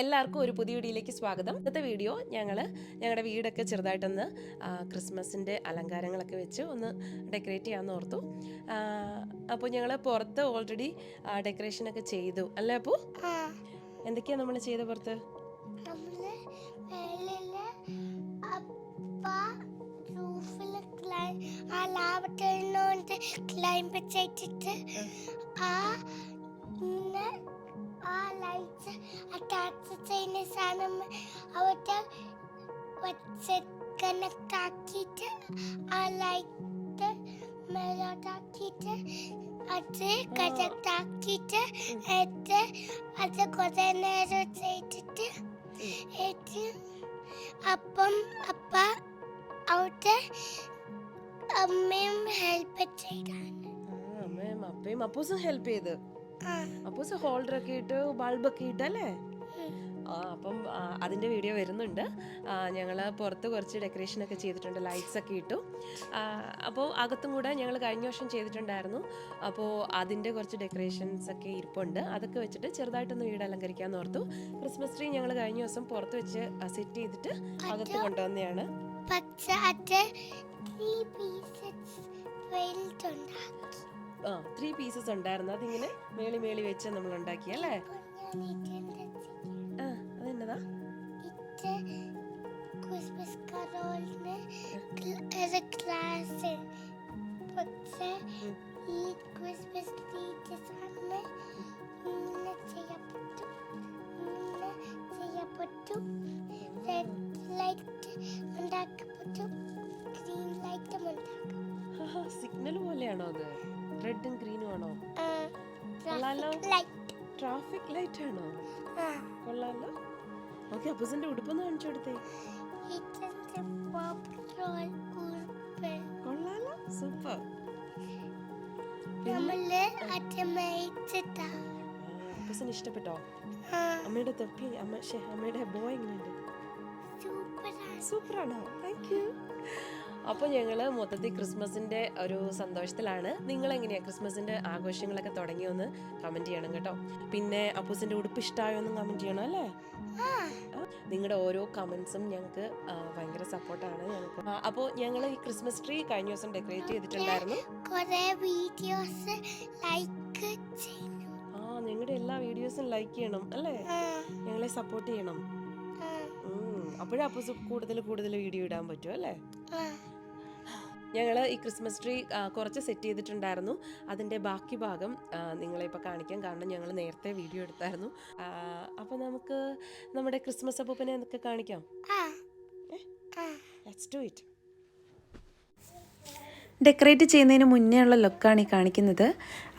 എല്ലാവർക്കും ഒരു പുതിയ വീഡിയോയിലേക്ക് സ്വാഗതം. ഇന്നത്തെ വീഡിയോ ഞങ്ങൾ ഞങ്ങളുടെ വീടൊക്കെ ചെറുതായിട്ടൊന്ന് ക്രിസ്മസിന്റെ അലങ്കാരങ്ങളൊക്കെ വെച്ച് ഒന്ന് ഡെക്കറേറ്റ് ചെയ്യാമെന്ന് ഓർത്തു. അപ്പോൾ ഞങ്ങൾ പുറത്ത് ഓൾറെഡി ഡെക്കറേഷനൊക്കെ ചെയ്തു. അല്ലേ അപ്പോൾ എന്തൊക്കെയാണ് നമ്മൾ ചെയ്ത പുറത്ത്? ആ ക്ലൈംബ് ചെയ്തിട്ട് ആ ഇന്ന് ആ ലൈറ്റ്സ് അറ്റാച്ച് ചെയ്യുന്ന സാധനം വെച്ച് കണക്ട് ആക്കിയിട്ട് ആ ലൈറ്റ് മേലോട്ടാക്കിയിട്ട് അത് കണക്ട് ആക്കിയിട്ട് എന്നിട്ട് അത് കുറേ നേരം ചെയ്തിട്ട് എന്നിട്ട് അപ്പം അപ്പ അവിടെ അമ്മയും ഹെൽപ്പ് ചെയ്താണ്. അമ്മയും അപ്പയും അപ്പൂസും ഹെൽപ്പ് ചെയ്ത്. ആ ഹോൾഡർ ഒക്കെ ഇട്ട് ബൾബൊക്കെ ഇട്ടല്ലേ അപ്പം അതിന്റെ വീഡിയോ വരുന്നുണ്ട്. ഞങ്ങൾ പുറത്ത് കുറച്ച് ഡെക്കറേഷൻ ഒക്കെ ചെയ്തിട്ടുണ്ട് ലൈറ്റ്സ് ഒക്കെ ഇട്ടു. അപ്പോൾ അകത്തും കൂടെ ഞങ്ങൾ കഴിഞ്ഞ വർഷം ചെയ്തിട്ടുണ്ടായിരുന്നു. അപ്പോൾ അതിന്റെ കുറച്ച് ഡെക്കറേഷൻസ് ഒക്കെ ഇരിപ്പുണ്ട്. അതൊക്കെ വെച്ചിട്ട് ചെറുതായിട്ടൊന്ന് വീട് അലങ്കരിക്കാൻ ഓർത്തു. ക്രിസ്മസ് ട്രീ ഞങ്ങൾ കഴിഞ്ഞ ദിവസം പുറത്ത് വെച്ച് സെറ്റ് ചെയ്തിട്ട് അകത്ത് കൊണ്ടുവന്നെയാണ് പക്ഷെ ആ ത്രീ പീസസ് ഉണ്ടായിരുന്നു. അതിങ്ങനെ മേളി മേളി വെച്ച് നമ്മൾ ഉണ്ടാക്കി അല്ലേ? ആ അതെന്നതാ? ക്രിസ്മസ് കരോളിന് ക്ലാസ് പക്ഷേ ഈ ക്രിസ്മസ് ടീച്ചേഴ്സാണ് ഇങ്ങനെ ട്രാഫിക് ലൈറ്റ് ആണോ? കൊള്ളാലോ. ഓക്കെ അപ്പൂസിന്റെ ഉടുപ്പൊന്ന് കാണിച്ചു കൊടുത്തേ. കൊള്ളാലോ. സൂപ്പർ. അപ്പൂസിന് ഇഷ്ടപ്പെട്ടോ? അമ്മയുടെ തൊപ്പി അമ്മ അമ്മയുടെ ബോയ് എങ്ങനെയുണ്ട്? സൂപ്പറാണോ? താങ്ക് യു അപ്പോൾ ഞങ്ങൾ മൊത്തത്തിൽ ക്രിസ്മസിന്റെ ഒരു സന്തോഷത്തിലാണ്. നിങ്ങൾ എങ്ങനെയാ ക്രിസ്മസിന്റെ ആഘോഷങ്ങളൊക്കെ തുടങ്ങിയൊന്ന് കമന്റ് ചെയ്യണം കേട്ടോ. പിന്നെ അപ്പൂസിന്റെ ഉടുപ്പ് ഇഷ്ടമായോ എന്നും കമന്റ് ചെയ്യണം അല്ലേ? നിങ്ങളുടെ ഓരോ കമന്റ്സും ഞങ്ങൾക്ക് ഭയങ്കര സപ്പോർട്ടാണ് ഞങ്ങൾക്ക് അപ്പോൾ ഞങ്ങൾ ഈ ക്രിസ്മസ് ട്രീ കഴിഞ്ഞ ദിവസം ഡെക്കറേറ്റ് ചെയ്തിട്ടുണ്ടായിരുന്നു. വീഡിയോസ് ലൈക്ക് ആ നിങ്ങളുടെ എല്ലാ വീഡിയോസും ലൈക്ക് ചെയ്യണം അല്ലേ? ഞങ്ങളെ സപ്പോർട്ട് ചെയ്യണം. അപ്പോഴേ അപ്പൂസ് കൂടുതൽ കൂടുതൽ വീഡിയോ ഇടാൻ പറ്റും അല്ലേ. ഞങ്ങൾ ഈ ക്രിസ്മസ് ട്രീ കുറച്ച് സെറ്റ് ചെയ്തിട്ടുണ്ടായിരുന്നു. അതിന്റെ ബാക്കി ഭാഗം നിങ്ങളെ ഇപ്പോൾ കാണിക്കാൻ കാരണം ഞങ്ങൾ നേരത്തെ വീഡിയോ എടുത്തായിരുന്നു. അപ്പോൾ നമുക്ക് നമ്മുടെ ക്രിസ്മസ് അപ്പൂപ്പനെ എന്തൊക്കെ കാണിക്കാം. ലെറ്റ്സ് ഡു ഇറ്റ് ഡെക്കറേറ്റ് ചെയ്യുന്നതിന് മുന്നേ ഉള്ള ലുക്കാണ് ഈ കാണിക്കുന്നത്.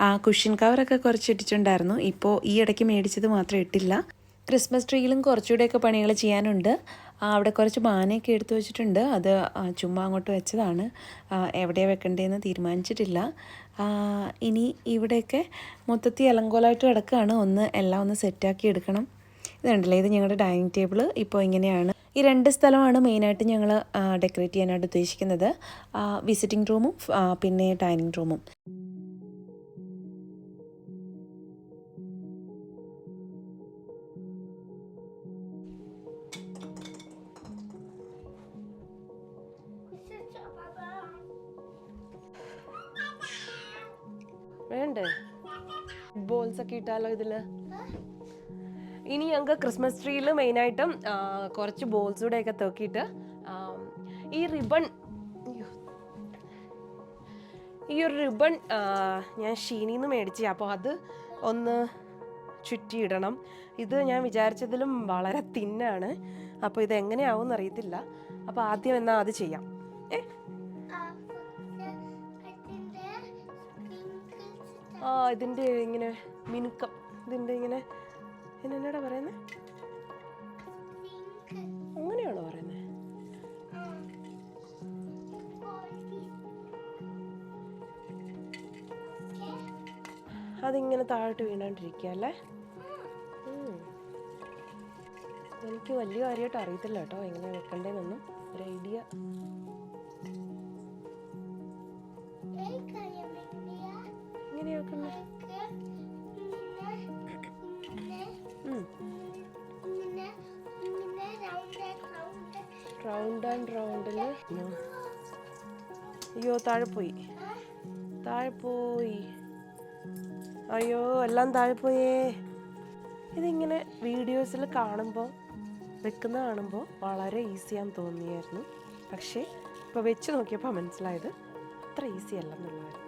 ആ കുഷ്യൻ കവറൊക്കെ കുറച്ച് ഇട്ടിട്ടുണ്ടായിരുന്നു. ഇപ്പോൾ ഈ ഇടയ്ക്ക് മേടിച്ചത് മാത്രം ഇട്ടില്ല. ക്രിസ്മസ് ട്രീയിലും കുറച്ചുകൂടെയൊക്കെ പണികൾ ചെയ്യാനുണ്ട്. അവിടെ കുറച്ച് മാനയൊക്കെ എടുത്തു വെച്ചിട്ടുണ്ട്. അത് ചുമ്മാ അങ്ങോട്ട് വെച്ചതാണ്. എവിടെയാണ് വെക്കേണ്ടതെന്ന് തീരുമാനിച്ചിട്ടില്ല. ഇനി ഇവിടെയൊക്കെ മൊത്തത്തിൽ അലങ്കോലമായിട്ട് കിടക്കുകയാണ്. ഒന്ന് എല്ലാം ഒന്ന് സെറ്റാക്കി എടുക്കണം. ഇതുണ്ടല്ലേ ഇത് ഞങ്ങളുടെ ഡൈനിങ് ടേബിൾ ഇപ്പോൾ ഇങ്ങനെയാണ്. ഈ രണ്ട് സ്ഥലമാണ് മെയിനായിട്ട് ഞങ്ങൾ ഡെക്കറേറ്റ് ചെയ്യാനായിട്ട് ഉദ്ദേശിക്കുന്നത്. വിസിറ്റിംഗ് റൂമും പിന്നെ ഡൈനിങ് റൂമും. വേണ്ടേ? ബോൾസ് ഒക്കെ ഇട്ടാലോ ഇതിൽ? ഇനി ഞങ്ങൾക്ക് ക്രിസ്മസ് ട്രീയിൽ മെയിനായിട്ടും കുറച്ച് ബോൾസ് കൂടെ ഒക്കെ തൂക്കിയിട്ട് ഈ റിബൺ ഈ ഒരു റിബൺ ഞാൻ ഷീനിന്ന് മേടിച്ചു അപ്പോൾ അത് ഒന്ന് ചുറ്റിയിടണം. ഇത് ഞാൻ വിചാരിച്ചതിലും വളരെ തിന്നാണ് അപ്പോൾ ഇത് എങ്ങനെയാവും എന്നറിയത്തില്ല അപ്പോൾ ആദ്യം എന്നാൽ അത് ചെയ്യാം. ആ ഇതിന്റെ ഇങ്ങനെ മിനുക്കം. ഇതിന്റെ ഇങ്ങനെ എന്നടാ പറയുന്നത്. അങ്ങനെയാണോ പറയുന്നത് അതിങ്ങനെ താഴോട്ട് വീണാണ്ടിരിക്കുക അല്ലേ. എനിക്ക് വലിയ കാര്യമായിട്ട് അറിയത്തില്ല കേട്ടോ. എങ്ങനെ വെക്കണ്ടേന്നൊന്നും. ഒരു ഐഡിയ. റൗണ്ട് ആൻഡ് റൗണ്ടിൽ അയ്യോ താഴെ പോയി. താഴെ പോയി. അയ്യോ എല്ലാം താഴെ പോയേ. ഇതിങ്ങനെ വീഡിയോസിൽ കാണുമ്പോൾ വെക്കുന്ന കാണുമ്പോൾ വളരെ ഈസിയാന്ന് തോന്നിയായിരുന്നു. പക്ഷേ ഇപ്പോൾ വെച്ച് നോക്കിയപ്പോൾ മനസ്സിലായത് അത്ര ഈസി അല്ലെന്നുള്ളതായിരുന്നു.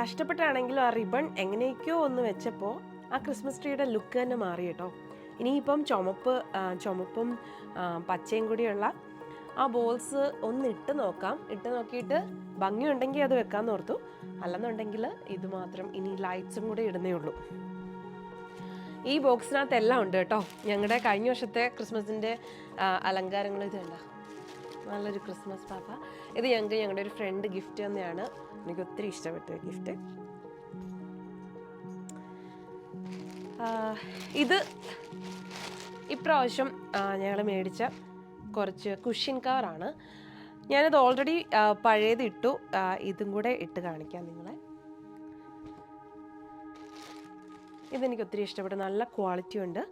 കഷ്ടപ്പെട്ടാണെങ്കിലും ആ റിബൺ എങ്ങനെയൊക്കെയോ ഒന്ന് വെച്ചപ്പോൾ ആ ക്രിസ്മസ് ട്രീയുടെ ലുക്ക് തന്നെ മാറി കേട്ടോ. ഇനിയിപ്പം ചുമപ്പ് ചുമപ്പും പച്ചയും കൂടിയുള്ള ആ ബോൾസ് ഒന്ന് ഇട്ട് നോക്കാം. ഇട്ട് നോക്കിയിട്ട് ഭംഗിയുണ്ടെങ്കിൽ അത് വെക്കാമെന്ന് ഓർത്തു. അല്ലെന്നുണ്ടെങ്കിൽ ഇത് മാത്രം ഇനി ലൈറ്റ്സും കൂടെ ഇടുന്നേ ഉള്ളൂ. ഈ ബോക്സിനകത്ത് എല്ലാം ഉണ്ട് കേട്ടോ. ഞങ്ങളുടെ കഴിഞ്ഞ വർഷത്തെ ക്രിസ്മസിന്റെ അലങ്കാരങ്ങൾ ഇത് നല്ലൊരു ക്രിസ്മസ് പാപ്പ. ഇത് ഞങ്ങൾക്ക് ഞങ്ങളുടെ ഒരു ഫ്രണ്ട് ഗിഫ്റ്റ് തന്നെയാണ്. എനിക്ക് ഒത്തിരി ഇഷ്ടപ്പെട്ട ഗിഫ്റ്റ് ഇത് ഇപ്രാവശ്യം ഞങ്ങൾ മേടിച്ച കുറച്ച് കുഷ്യൻ കവറാണ് ഞാനത് ഓൾറെഡി പഴയത് ഇട്ടു ഇതും കൂടെ ഇട്ട് കാണിക്കാം നിങ്ങളെ. ഇതെനിക്ക് ഒത്തിരി ഇഷ്ടപ്പെട്ടു. നല്ല ക്വാളിറ്റി ഉണ്ട്.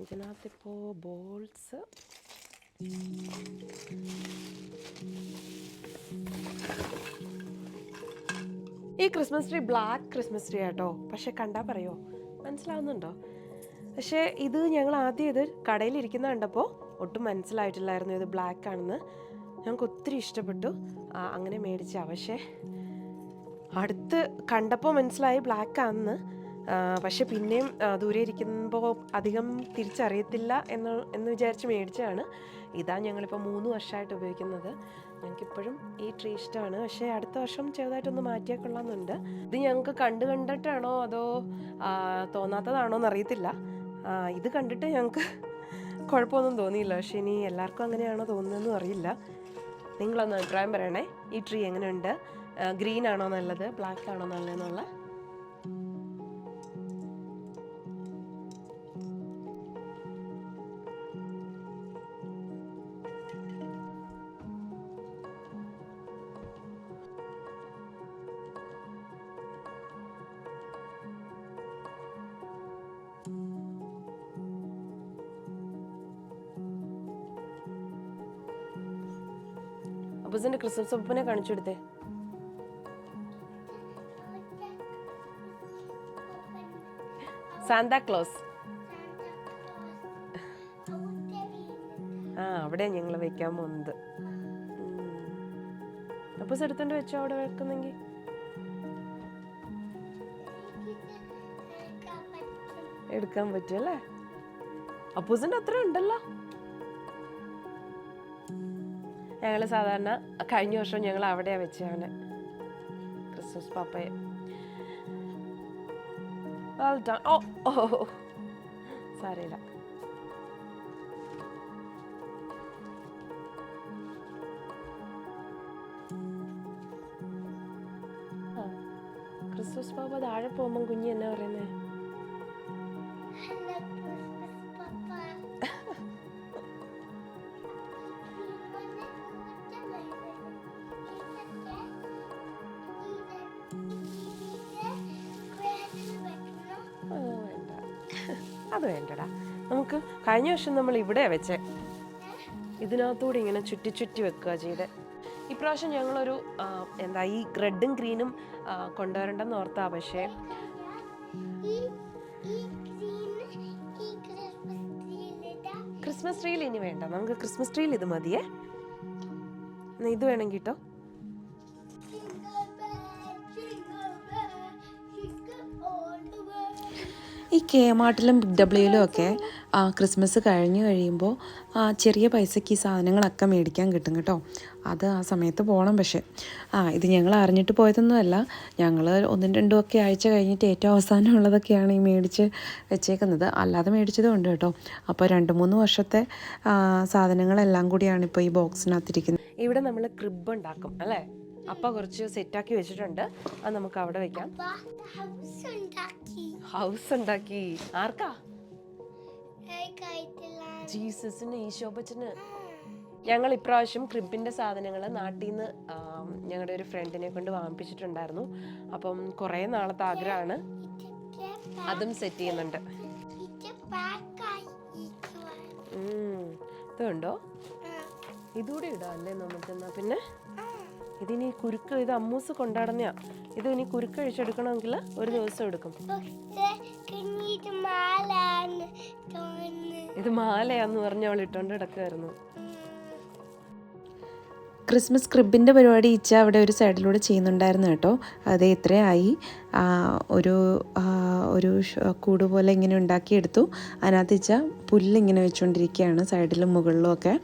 ഇതിനകത്തിപ്പോൾ ബോൾസ് ഈ Christmas tree black Christmas tree ആട്ടോ. പക്ഷെ കണ്ടാൽ പറയോ? മനസ്സിലാവുന്നുണ്ടോ? പക്ഷേ ഇത് ഞങ്ങൾ ആദ്യം ഇത് കടയിലിരിക്കുന്ന കണ്ടപ്പോൾ ഒട്ടും മനസ്സിലായിട്ടില്ലായിരുന്നു ഇത് ബ്ലാക്ക് ആണെന്ന്. ഞങ്ങൾക്ക് ഒത്തിരി ഇഷ്ടപ്പെട്ടു. അങ്ങനെ മേടിച്ചാ. പക്ഷേ അടുത്ത് കണ്ടപ്പോൾ മനസ്സിലായി ബ്ലാക്ക് ആണെന്ന്. പക്ഷെ പിന്നെയും ദൂരെ ഇരിക്കുമ്പോൾ അധികം തിരിച്ചറിയത്തില്ല എന്ന് എന്ന് വിചാരിച്ച് മേടിച്ചതാണ്. ഇതാ ഞങ്ങളിപ്പോൾ മൂന്ന് വർഷമായിട്ട് ഉപയോഗിക്കുന്നത്. ഞങ്ങൾക്കിപ്പോഴും ഈ ട്രീ ഇഷ്ടമാണ്. പക്ഷേ അടുത്ത വർഷം ചെറുതായിട്ടൊന്ന് മാറ്റിയാൽ കൊള്ളാമെന്നുണ്ട്. ഇത് ഞങ്ങൾക്ക് കണ്ടു കണ്ടിട്ടാണോ അതോ തോന്നാത്തതാണോ എന്നറിയത്തില്ല. ഇത് കണ്ടിട്ട് ഞങ്ങൾക്ക് കുഴപ്പമൊന്നും തോന്നിയില്ല. പക്ഷേ ഇനി എല്ലാവർക്കും അങ്ങനെയാണോ തോന്നുന്നതെന്നും അറിയില്ല. നിങ്ങളൊന്ന് അഭിപ്രായം പറയണേ. ഈ ട്രീ എങ്ങനെയുണ്ട്? ഗ്രീൻ ആണോ നല്ലത്? ബ്ലാക്ക് ആണോ നല്ലതെന്നുള്ള അപ്പൂസിന്റെ ക്രിസ്മസ് ഒപ്പനെ കാണിച്ചു കൊടുത്തേ. സാന്താക്ലോസ് ആ അവിടെ ഞങ്ങൾ വെക്കാൻ പോകുന്നത്. അപ്പൂസ് എടുത്തോണ്ട് വെച്ചോ അവിടെ വെക്കുന്നെങ്കിൽ എടുക്കാൻ പറ്റും അല്ലേ? അപ്പൂസിന്റെ അത്ര ഉണ്ടല്ലോ ഞങ്ങൾ സാധാരണ കഴിഞ്ഞ വർഷം ഞങ്ങൾ അവിടെ വെച്ചാണ് ക്രിസ്മസ് പാപ്പയെ. Done. ഓ ഓ ക്രിസ്മസ് പാപ്പ താഴെ പോകുമ്പം കുഞ്ഞ് എന്നാ പറയുന്നേ? അത് വേണ്ടടാ. നമുക്ക് കഴിഞ്ഞ വർഷം നമ്മൾ ഇവിടെ വെച്ചേ. ഇതിനകത്തൂടെ ഇങ്ങനെ ചുറ്റി ചുറ്റി വെക്കുക ചെയ്തേ. ഇപ്രാവശ്യം ഞങ്ങളൊരു എന്താ ഈ റെഡും ഗ്രീനും കൊണ്ടുവരണ്ടെന്ന് ഓർത്താ പക്ഷേ. ക്രിസ്മസ് ട്രീയിൽ ഇനി വേണ്ട. നമുക്ക് ക്രിസ്മസ് ട്രീയിൽ ഇത് മതിയേ. ഇത് വേണം കേട്ടോ. കെ മാർട്ടിലും ബിഗ് ഡബ്ല്യൂയിലും ഒക്കെ ക്രിസ്മസ് കഴിഞ്ഞ് കഴിയുമ്പോൾ ചെറിയ പൈസയ്ക്ക് ഈ സാധനങ്ങളൊക്കെ മേടിക്കാൻ കിട്ടും കേട്ടോ. അത് ആ സമയത്ത് പോകണം പക്ഷേ. ആ ഇത് ഞങ്ങൾ അറിഞ്ഞിട്ട് പോയതൊന്നുമല്ല. ഞങ്ങൾ ഒന്നും രണ്ടും ഒക്കെ ആഴ്ച കഴിഞ്ഞിട്ട് ഏറ്റവും അവസാനം ഉള്ളതൊക്കെയാണ് ഈ മേടിച്ച് വെച്ചേക്കുന്നത്. അല്ലാതെ മേടിച്ചതും ഉണ്ട് കേട്ടോ. അപ്പോൾ രണ്ട് മൂന്ന് വർഷത്തെ സാധനങ്ങളെല്ലാം കൂടിയാണ് ഇപ്പോൾ ഈ ബോക്സിനകത്തിരിക്കുന്നത് ഇവിടെ നമ്മൾ ക്രിബ് ഉണ്ടാക്കും അല്ലേ? അപ്പ കുറച്ച് സെറ്റാക്കി വെച്ചിട്ടുണ്ട്. അത് നമുക്ക് അവിടെ വെക്കാം. ഹൗസ് ഉണ്ടാക്കി. ആർക്കാ? ജീസസിന് ജീസസിന് ഈശോബച്ചന്. ഞങ്ങൾ ഇപ്രാവശ്യം ക്രിമ്പിന്റെ സാധനങ്ങൾ നാട്ടിൽ നിന്ന് ഞങ്ങളുടെ ഒരു ഫ്രണ്ടിനെ കൊണ്ട് വാങ്ങിപ്പിച്ചിട്ടുണ്ടായിരുന്നു. അപ്പം കുറേ നാളത്തെ ആഗ്രഹമാണ്. അതും സെറ്റ് ചെയ്യുന്നുണ്ട്. ഇതുണ്ടോ? ഇതുകൂടി ഇടാം അല്ലേ? നമുക്ക് എന്നാ പിന്നെ ഇതിനി കുരുക്ക് ഇത് അമ്മൂസ് കൊണ്ടാടുന്നയാ. ഇത് ഇനി കുരുക്ക് അഴിച്ചെടുക്കണമെങ്കിൽ ഒരു ദിവസം എടുക്കും. ഇത് മാലയാന്ന് പറഞ്ഞ അവൾ ഇട്ടോണ്ട് കിടക്കുമായിരുന്നു ക്രിസ്മസ് ക്രിബിന്റെ പരിപാടി ഇച്ച അവിടെ ഒരു സൈഡിലൂടെ ചെയ്യുന്നുണ്ടായിരുന്നു കേട്ടോ. അത് ഇത്രയായി. ഒരു ഒരു കൂട് പോലെ ഇങ്ങനെ ഉണ്ടാക്കിയെടുത്തു. അതിനകത്ത് ഇച്ച പുല്ലിങ്ങനെ വെച്ചുകൊണ്ടിരിക്കുകയാണ് സൈഡിലും മുകളിലും ഒക്കെ.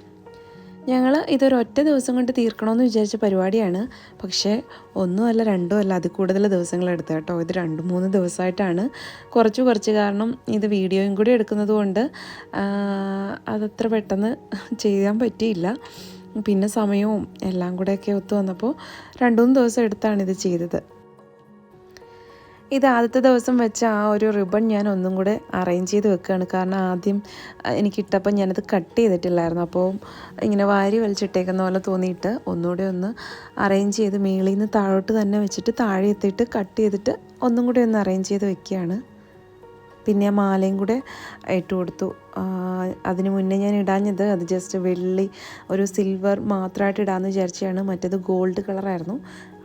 ഞങ്ങൾ ഇതൊരു ഒറ്റ ദിവസം കൊണ്ട് തീർക്കണമെന്ന് വിചാരിച്ച പരിപാടിയാണ്. പക്ഷേ ഒന്നുമല്ല രണ്ടും അല്ല അതിൽ കൂടുതൽ ദിവസങ്ങളെടുത്ത് കേട്ടോ. ഇത് രണ്ട് മൂന്ന് ദിവസമായിട്ടാണ് കുറച്ച് കുറച്ച് കാരണം ഇത് വീഡിയോയും കൂടി എടുക്കുന്നത് കൊണ്ട് അതത്ര പെട്ടെന്ന് ചെയ്യാൻ പറ്റിയില്ല. പിന്നെ സമയവും എല്ലാം കൂടെയൊക്കെ ഒത്തു വന്നപ്പോൾ രണ്ടു മൂന്ന് ദിവസം എടുത്താണ് ഇത് ചെയ്തത്. ഇത് ആദ്യത്തെ ദിവസം വെച്ച ആ ഒരു റിബൺ ഞാൻ ഒന്നും കൂടെ അറേഞ്ച് ചെയ്ത് വെക്കുകയാണ് കാരണം ആദ്യം എനിക്കിട്ടപ്പോൾ ഞാനത് കട്ട് ചെയ്തിട്ടില്ലായിരുന്നു. അപ്പോൾ ഇങ്ങനെ വാരി വലിച്ചിട്ടേക്കുന്ന പോലെ തോന്നിയിട്ട് ഒന്നുകൂടെ ഒന്ന് അറേഞ്ച് ചെയ്ത് മേളിൽ നിന്ന് താഴോട്ട് തന്നെ വെച്ചിട്ട് താഴെ എത്തിയിട്ട് കട്ട് ചെയ്തിട്ട് ഒന്നും കൂടെ ഒന്ന് അറേഞ്ച് ചെയ്ത് വെക്കുകയാണ്. പിന്നെ ആ മാലയും കൂടെ ഇട്ട് കൊടുത്തു. അതിന് മുന്നേ ഞാൻ ഇടാഞ്ഞത് അത് ജസ്റ്റ് വെള്ളി ഒരു സിൽവർ മാത്രമായിട്ട് ഇടാമെന്ന് വിചാരിച്ചാണ് മറ്റേത് ഗോൾഡ് കളറായിരുന്നു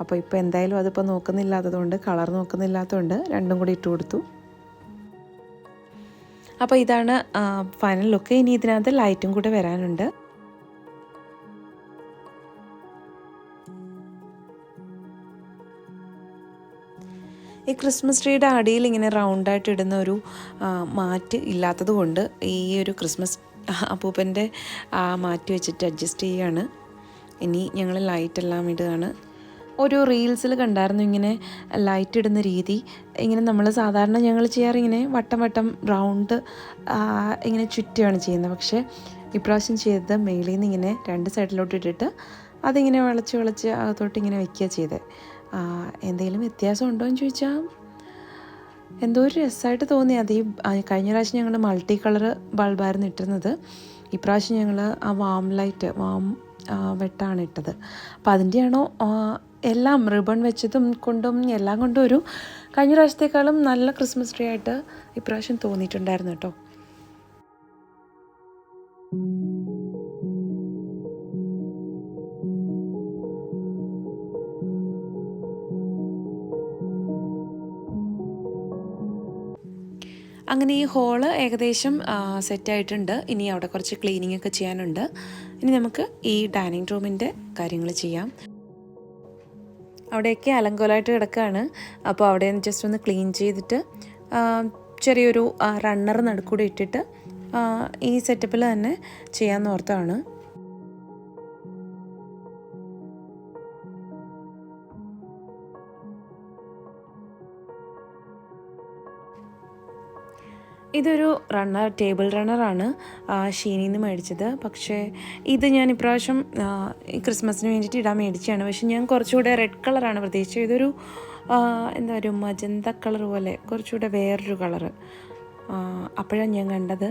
അപ്പോൾ ഇപ്പോൾ എന്തായാലും അതിപ്പോൾ നോക്കുന്നില്ലാത്തതുകൊണ്ട് കളർ നോക്കുന്നില്ലാത്തതുകൊണ്ട് രണ്ടും കൂടി ഇട്ട് കൊടുത്തു. അപ്പോൾ ഇതാണ് ഫൈനൽ ലുക്ക് ഇനി ഇതിനകത്ത് ലൈറ്റും കൂടെ വരാനുണ്ട്. ഈ ക്രിസ്മസ് ട്രീയുടെ അടിയിൽ ഇങ്ങനെ റൗണ്ടായിട്ട് ഇടുന്ന ഒരു മാറ്റ് ഇല്ലാത്തത് കൊണ്ട് ഈ ഒരു ക്രിസ്മസ് അപ്പൂപ്പന്റെ ആ മാറ്റ് വെച്ചിട്ട് അഡ്ജസ്റ്റ് ചെയ്യുകയാണ് ഇനി ഞങ്ങൾ ലൈറ്റ് എല്ലാം ഇടുകയാണ്. ഒരു റീൽസിൽ കണ്ടായിരുന്നു ഇങ്ങനെ ലൈറ്റ് ഇടുന്ന രീതി. ഇങ്ങനെ നമ്മൾ സാധാരണ ഞങ്ങൾ ചെയ്യാറ് ഇങ്ങനെ വട്ടം വട്ടം റൗണ്ട് ഇങ്ങനെ ചുറ്റുകയാണ് ചെയ്യുന്നത്. പക്ഷേ ഇപ്രാവശ്യം ചെയ്തത് മേളിൽ നിന്ന് ഇങ്ങനെ രണ്ട് സൈഡിലോട്ട് ഇട്ടിട്ട് അതിങ്ങനെ വിളച്ച് വിളച്ച് അകത്തോട്ട് ഇങ്ങനെ വയ്ക്കുക ചെയ്തത് എന്തെങ്കിലും വ്യത്യാസം ഉണ്ടോ എന്ന് ചോദിച്ചാൽ എന്തോ ഒരു രസമായിട്ട് തോന്നി. അത് ഈ കഴിഞ്ഞ പ്രാവശ്യം ഞങ്ങൾ മൾട്ടി കളർ ബൾബായിരുന്നു ഇട്ടിരുന്നത്. ഇപ്രാവശ്യം ഞങ്ങൾ ആ വാം ലൈറ്റ് വാം വെട്ടാണ് ഇട്ടത്. അപ്പോൾ അതിന്റെയാണോ എല്ലാം റിബൺ വെച്ചതും കൊണ്ടും എല്ലാം കൊണ്ടും ഒരു കഴിഞ്ഞ പ്രാവശ്യത്തേക്കാളും നല്ല ക്രിസ്മസ് ട്രീ ആയിട്ട് ഇപ്രാവശ്യം തോന്നിയിട്ടുണ്ടായിരുന്നു കേട്ടോ. അങ്ങനെ ഈ ഹോൾ ഏകദേശം സെറ്റായിട്ടുണ്ട് ഇനി അവിടെ കുറച്ച് ക്ലീനിങ് ഒക്കെ ചെയ്യാനുണ്ട്. ഇനി നമുക്ക് ഈ ഡൈനിങ് റൂമിന്റെ കാര്യങ്ങൾ ചെയ്യാം. അവിടെയൊക്കെ അലങ്കോലമായിട്ട് കിടക്കുകയാണ് അപ്പോൾ അവിടെ ജസ്റ്റ് ഒന്ന് ക്ലീൻ ചെയ്തിട്ട് ചെറിയൊരു റണ്ണർ നടുക്കൂടെ ഇട്ടിട്ട് ഈ സെറ്റപ്പിൽ തന്നെ ചെയ്യാമെന്ന് ഇതൊരു റണ്ണർ ടേബിൾ റണ്ണറാണ് ഷീനിൽ നിന്ന് മേടിച്ചത്. പക്ഷേ ഇത് ഞാൻ ഇപ്രാവശ്യം ക്രിസ്മസിന് വേണ്ടിയിട്ട് ഇടാൻ മേടിച്ചതാണ്. പക്ഷെ ഞാൻ കുറച്ചുകൂടെ റെഡ് കളറാണ് പ്രതീക്ഷിച്ചത്. ഇതൊരു എന്താ ഒരു മജന്ത കളർ പോലെ കുറച്ചുകൂടെ വേറൊരു കളറ് അപ്പോഴാണ് ഞാൻ കണ്ടത്.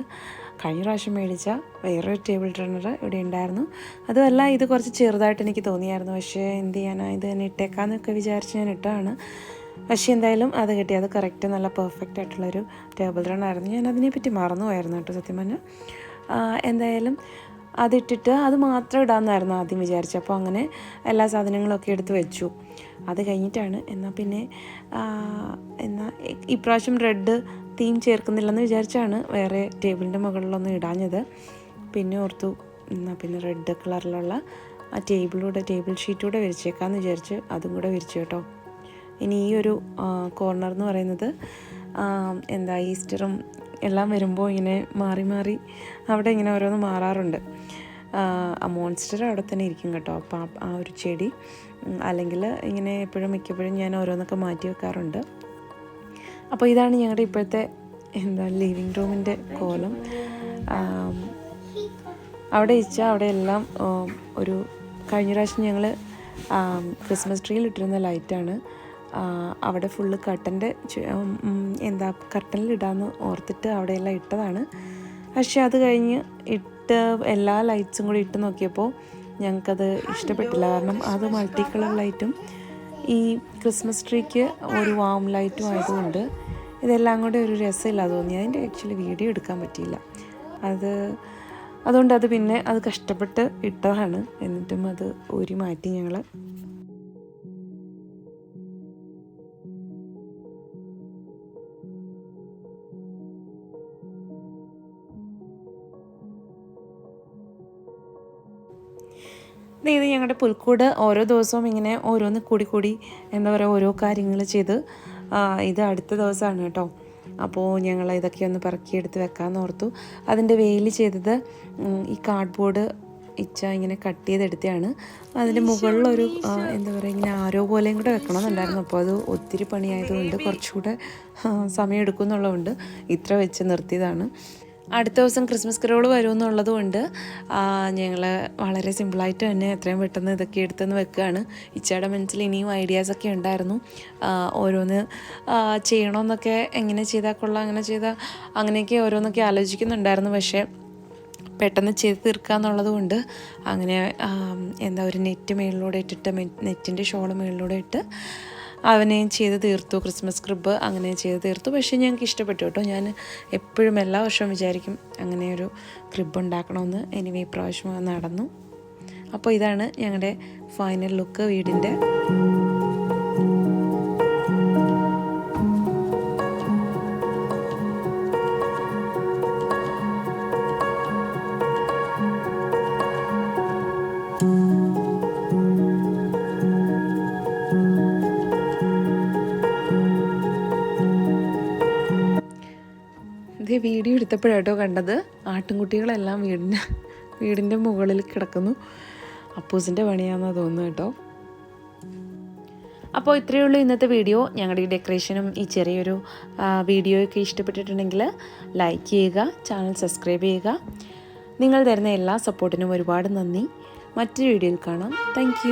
കഴിഞ്ഞ പ്രാവശ്യം മേടിച്ച വേറൊരു ടേബിൾ റണ്ണർ ഇവിടെ ഉണ്ടായിരുന്നു. അതുമല്ല ഇത് കുറച്ച് ചെറുതായിട്ട് എനിക്ക് തോന്നിയായിരുന്നു. പക്ഷേ എന്ത് ചെയ്യാനാണ് ഇത് തന്നെ ഇട്ടേക്കാന്നൊക്കെ വിചാരിച്ച് ഞാൻ ഇട്ടതാണ്. പക്ഷേ എന്തായാലും അത് കിട്ടി. അത് കറക്റ്റ് നല്ല പെർഫെക്റ്റ് ആയിട്ടുള്ളൊരു ടേബിൾ റൺ ആയിരുന്നു. ഞാൻ അതിനെപ്പറ്റി മറന്നു പോയായിരുന്നു കേട്ടോ സത്യം പറഞ്ഞാൽ എന്തായാലും അതിട്ടിട്ട് അത് മാത്രം ഇടാമെന്നായിരുന്നു ആദ്യം വിചാരിച്ചത്. അപ്പോൾ അങ്ങനെ എല്ലാ സാധനങ്ങളൊക്കെ എടുത്ത് വെച്ചു. അത് കഴിഞ്ഞിട്ടാണ്. എന്നാൽ പിന്നെ എന്നാൽ ഇപ്രാവശ്യം റെഡ് തീം ചേർക്കുന്നില്ലെന്ന് വിചാരിച്ചാണ് വേറെ ടേബിളിന്റെ മുകളിലൊന്നും ഇടാഞ്ഞത്. പിന്നെ ഓർത്തു എന്നാൽ പിന്നെ റെഡ് കളറിലുള്ള ആ ടേബിളൂടെ ടേബിൾ ഷീറ്റൂടെ വിരിച്ചേക്കാമെന്ന് വിചാരിച്ച് അതും കൂടെ വിരിച്ചു കേട്ടോ. ഇനി ഈ ഒരു കോർണർ എന്ന് പറയുന്നത് എന്താ ഈസ്റ്ററും എല്ലാം വരുമ്പോൾ ഇങ്ങനെ മാറി മാറി അവിടെ ഇങ്ങനെ ഓരോന്ന് മാറാറുണ്ട്. ആ മോൺസ്റ്റർ അവിടെ തന്നെ ഇരിക്കും കേട്ടോ. അപ്പോൾ ആ- ഒരു ചെടി അല്ലെങ്കിൽ ഇങ്ങനെ എപ്പോഴും മിക്കപ്പോഴും ഞാൻ ഓരോന്നൊക്കെ മാറ്റി വെക്കാറുണ്ട്. അപ്പോൾ ഇതാണ് ഞങ്ങളുടെ ഇപ്പോഴത്തെ എന്താ ലിവിങ് റൂമിന്റെ കോലം. അവിടെ ഇച്ചാൽ അവിടെ എല്ലാം ഒരു കഴിഞ്ഞ പ്രാവശ്യം ഞങ്ങൾ ക്രിസ്മസ് ട്രീയിൽ ഇട്ടിരുന്ന ലൈറ്റാണ് അവിടെ ഫുള്ള് കട്ടന്റെ എന്താ കട്ടനിലിടാന്ന് ഓർത്തിട്ട് അവിടെയെല്ലാം ഇട്ടതാണ്. പക്ഷേ അത് കഴിഞ്ഞ് ഇട്ട് എല്ലാ ലൈറ്റ്സും കൂടി ഇട്ട് നോക്കിയപ്പോൾ ഞങ്ങൾക്കത് ഇഷ്ടപ്പെട്ടില്ല. കാരണം അത് മൾട്ടി കളർ ലൈറ്റും ഈ ക്രിസ്മസ് ട്രീക്ക് ഒരു വാം ലൈറ്റും ആയതുകൊണ്ട് ഇതെല്ലാം കൂടെ ഒരു രസമില്ല തോന്നി. അതിന്റെ ആക്ച്വലി വീഡിയോ എടുക്കാൻ പറ്റിയില്ല. അത് അതുകൊണ്ട് അത് പിന്നെ അത് കഷ്ടപ്പെട്ട് ഇട്ടതാണ്. എന്നിട്ടും അത് ഊരി മാറ്റി ഞങ്ങൾ ഇത് ഞങ്ങളുടെ പുൽക്കൂട് ഓരോ ദിവസവും ഇങ്ങനെ ഓരോന്ന് കൂടി കൂടി എന്താ പറയുക ഓരോ കാര്യങ്ങൾ ചെയ്ത് ഇത് അടുത്ത ദിവസമാണ് കേട്ടോ. അപ്പോൾ ഞങ്ങൾ ഇതൊക്കെ ഒന്ന് പറക്കിയെടുത്ത് വെക്കാമെന്ന് ഓർത്തു. അതിന്റെ വെയിൽ ചെയ്തത് ഈ കാർഡ്ബോർഡ് ഇച്ച ഇങ്ങനെ കട്ട് ചെയ്തെടുത്തതാണ് അതിന്റെ മുകളിലൊരു എന്താ പറയുക ഇങ്ങനെ ആരോ പോലെയും കൂടെ വെക്കണമെന്നുണ്ടായിരുന്നു. അപ്പോൾ അത് ഒത്തിരി പണിയായതുകൊണ്ട് കുറച്ചുകൂടെ സമയം എടുക്കും എന്നുള്ളതുകൊണ്ട് ഇത്ര വെച്ച് നിർത്തിയതാണ്. അടുത്ത ദിവസം ക്രിസ്മസ് കരോൾ വരുമെന്നുള്ളത് കൊണ്ട് ഞങ്ങൾ വളരെ സിമ്പിളായിട്ട് തന്നെ എത്രയും പെട്ടെന്ന് ഇതൊക്കെ എടുത്തെന്ന് വെക്കുകയാണ്. ഇച്ചയുടെ മനസ്സിൽ ഇനിയും ഐഡിയാസൊക്കെ ഉണ്ടായിരുന്നു. ഓരോന്ന് ചെയ്യണമെന്നൊക്കെ എങ്ങനെ ചെയ്താൽ കൊള്ളാം അങ്ങനെ ചെയ്താൽ അങ്ങനെയൊക്കെ ഓരോന്നൊക്കെ ആലോചിക്കുന്നുണ്ടായിരുന്നു. പക്ഷേ പെട്ടെന്ന് ചെയ്ത് തീർക്കുക എന്നുള്ളത് കൊണ്ട് അങ്ങനെ എന്താ ഒരു നെറ്റ് മേളിലൂടെ ഇട്ടിട്ട് നെറ്റിന്റെ ഷോൾ മേളിലൂടെ ഇട്ട് അവനെ ചെയ്ത് തീർത്തു ക്രിസ്മസ് ക്രിബ് അങ്ങനെ ചെയ്ത് തീർത്തു. പക്ഷേ ഞങ്ങൾക്ക് ഇഷ്ടപ്പെട്ടു കേട്ടോ. ഞാൻ എപ്പോഴും എല്ലാ വർഷവും വിചാരിക്കും അങ്ങനെ ഒരു ക്രിബ് ഉണ്ടാക്കണമെന്ന്. എനിവേ ഇപ്രാവശ്യം നടന്നു. അപ്പോൾ ഇതാണ് ഞങ്ങളുടെ ഫൈനൽ ലുക്ക് വീടിന്റെ വീഡിയോ എടുത്തപ്പോഴാട്ടോ കണ്ടത്? ആട്ടിൻകുട്ടികളെല്ലാം വീടിന് വീടിന്റെ മുകളിൽ കിടക്കുന്നു. അപ്പൂസിന്റെ പണിയാണെന്ന് തോന്നുന്നു കേട്ടോ. അപ്പോൾ ഇത്രയേ ഉള്ളൂ ഇന്നത്തെ വീഡിയോ. ഞങ്ങളുടെ ഈ ഡെക്കറേഷനും ഈ ചെറിയൊരു വീഡിയോയൊക്കെ ഇഷ്ടപ്പെട്ടിട്ടുണ്ടെങ്കിൽ ലൈക്ക് ചെയ്യുക ചാനൽ സബ്സ്ക്രൈബ് ചെയ്യുക. നിങ്ങൾ തരുന്ന എല്ലാ സപ്പോർട്ടിനും ഒരുപാട് നന്ദി. മറ്റൊരു വീഡിയോയിൽ കാണാം. താങ്ക്